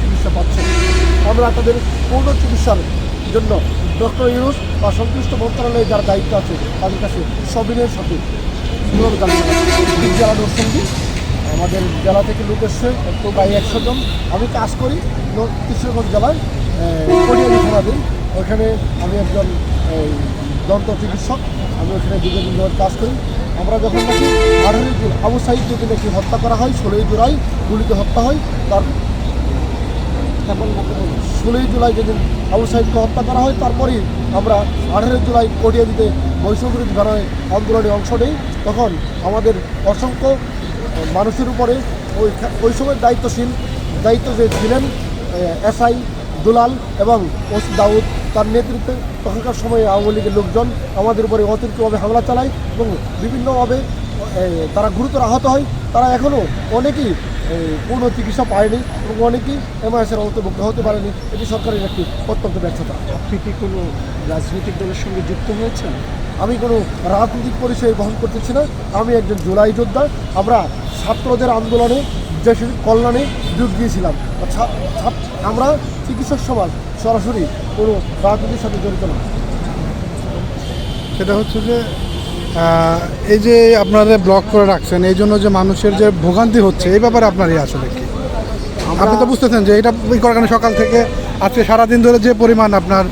চিকিৎসা পাচ্ছেন আমরা তাদের পূর্ণ চিকিৎসার জন্য ডক্টর ইউনুস বা সংশ্লিষ্ট মন্ত্রণালয়ে যারা দায়িত্ব আছে, তাদের কাছে সবিনের সাথে জেলা নরসিংদী আমাদের জেলা থেকে লোক এসছে, একটু প্রায় একশো জন। আমি কাজ করি কিশোরগঞ্জ জেলায় থানাধীন। ওখানে আমি একজন দন্ত চিকিৎসক। আমি ওখানে দীর্ঘদিন ধরে কাজ করি। আমরা যখন নাকি আঠারোই আবু নাকি হত্যা করা হয়, ষোলোই জুলাই গুলিতে হত্যা হয়, তার ষোলোই জুলাই যেদিন আবু সাইদকে হত্যা করা হয়, তারপরেই আমরা আঠারোই জুলাই কটিয়া দিতে বৈষম্যবিরোধী ধারায় আন্দোলনে অংশ নেই। তখন আমাদের অসংখ্য মানুষের উপরে ওই ওই সময় দায়িত্বশীল দায়িত্ব যে ছিলেন এসআই দুলাল এবং ওসি দাউদ। তার নেতৃত্বে তখনকার সময়ে আওয়ামী লীগের লোকজন আমাদের উপরে অতিরিক্তভাবে হামলা চালায় এবং বিভিন্নভাবে তারা গুরুতর আহত হয়। তারা এখনও অনেকেই পূর্ণ চিকিৎসা পায়নি এবং অনেকেই এমআইএসের অন্তর্ভুক্ত হতে পারেনি। এটি সরকারের একটি অত্যন্ত ব্যর্থতা। আপনি কি কোনো রাজনৈতিক দলের সঙ্গে যুক্ত হয়েছেন? আমি কোনো রাজনৈতিক পরিচয় বহন করতেছি না। আমি একজন জুলাই যোদ্ধা। আমরা ছাত্রদের আন্দোলনে দেশের কল্যাণে যোগ দিয়েছিলাম। আমরা চিকিৎসক সমাজ সরাসরি কোনো রাজনীতির সাথে জড়িত না। সেটা হচ্ছে যে এই যে আপনারা ব্লক করে রাখছেন এই জন্য যে মানুষের যে ভোগান্তি হচ্ছে এই ব্যাপারে আপনার আসলে কি আপনি তো বুঝতেছেন যে এটা ওই কারণে সকাল থেকে আজকে সারাদিন ধরে যে পরিমাণ আপনার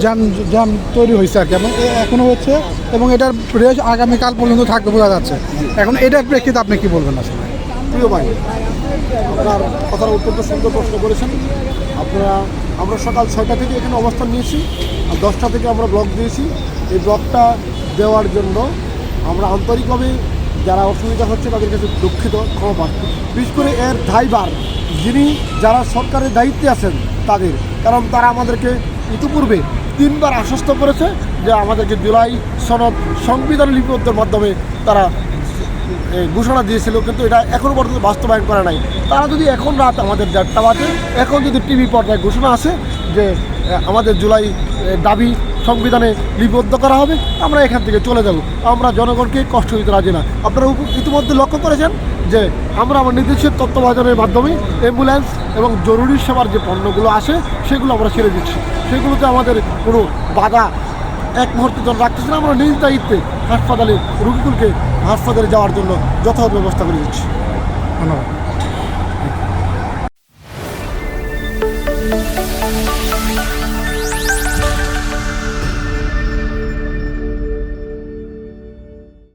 জ্যাম জ্যাম তৈরি হয়েছে আর কি এবং এ- এখনও হচ্ছে এবং এটার রেশ আগামীকাল পর্যন্ত থাকবে বোঝা যাচ্ছে। এখন এটার প্রেক্ষিতে আপনি কি বলবেন আসলে? প্রিয় ভাই আপনার কথাটা অত্যন্ত সুন্দর প্রশ্ন করেছেন। আপনারা আমরা সকাল ছয়টা থেকে এখানে অবস্থান নিয়েছি আর দশটা থেকে আমরা ব্লক দিয়েছি। এই ব্লকটা দেওয়ার জন্য আমরা আন্তরিকভাবে যারা অসুবিধা হচ্ছে তাদের কাছে দুঃখিত, ক্ষমা প্রার্থী। বিশেষ করে এর দায়বার যিনি যারা সরকারের দায়িত্বে আছেন তাদের, কারণ তারা আমাদেরকে ইতিপূর্বে তিনবার আশ্বস্ত করেছে যে আমাদেরকে জুলাই সনদ সংবিধান লিপিবদ্ধের মাধ্যমে তারা ঘোষণা দিয়েছিল, কিন্তু এটা এখনও পর্যন্ত বাস্তবায়ন করা নাই তারা যদি এখন রাত আমাদের দেড়টা বাজে, এখন যদি টিভি পর্দায় ঘোষণা আসে যে আমাদের জুলাই দাবি সংবিধানে লিপিবদ্ধ করা হবে, আমরা এখান থেকে চলে যাব। আমরা জনগণকে কষ্ট দিতে রাজি না। আপনারা ইতিমধ্যে লক্ষ্য করেছেন যে আমরা আমার নির্দিষ্ট তত্ত্বাবধানের মাধ্যমে অ্যাম্বুলেন্স এবং জরুরি সেবার যে পণ্যগুলো আসে, সেগুলো আমরা ছেড়ে দিচ্ছি। সেগুলোতে আমাদের কোনো বাধা এক মুহূর্তের জন্য রাখতেছি না। আমরা নিজ দায়িত্বে হাসপাতালে রুগীগুলোকে হাসপাতালে যাওয়ার জন্য যথাযথ ব্যবস্থা করে দিচ্ছি। ধন্যবাদ।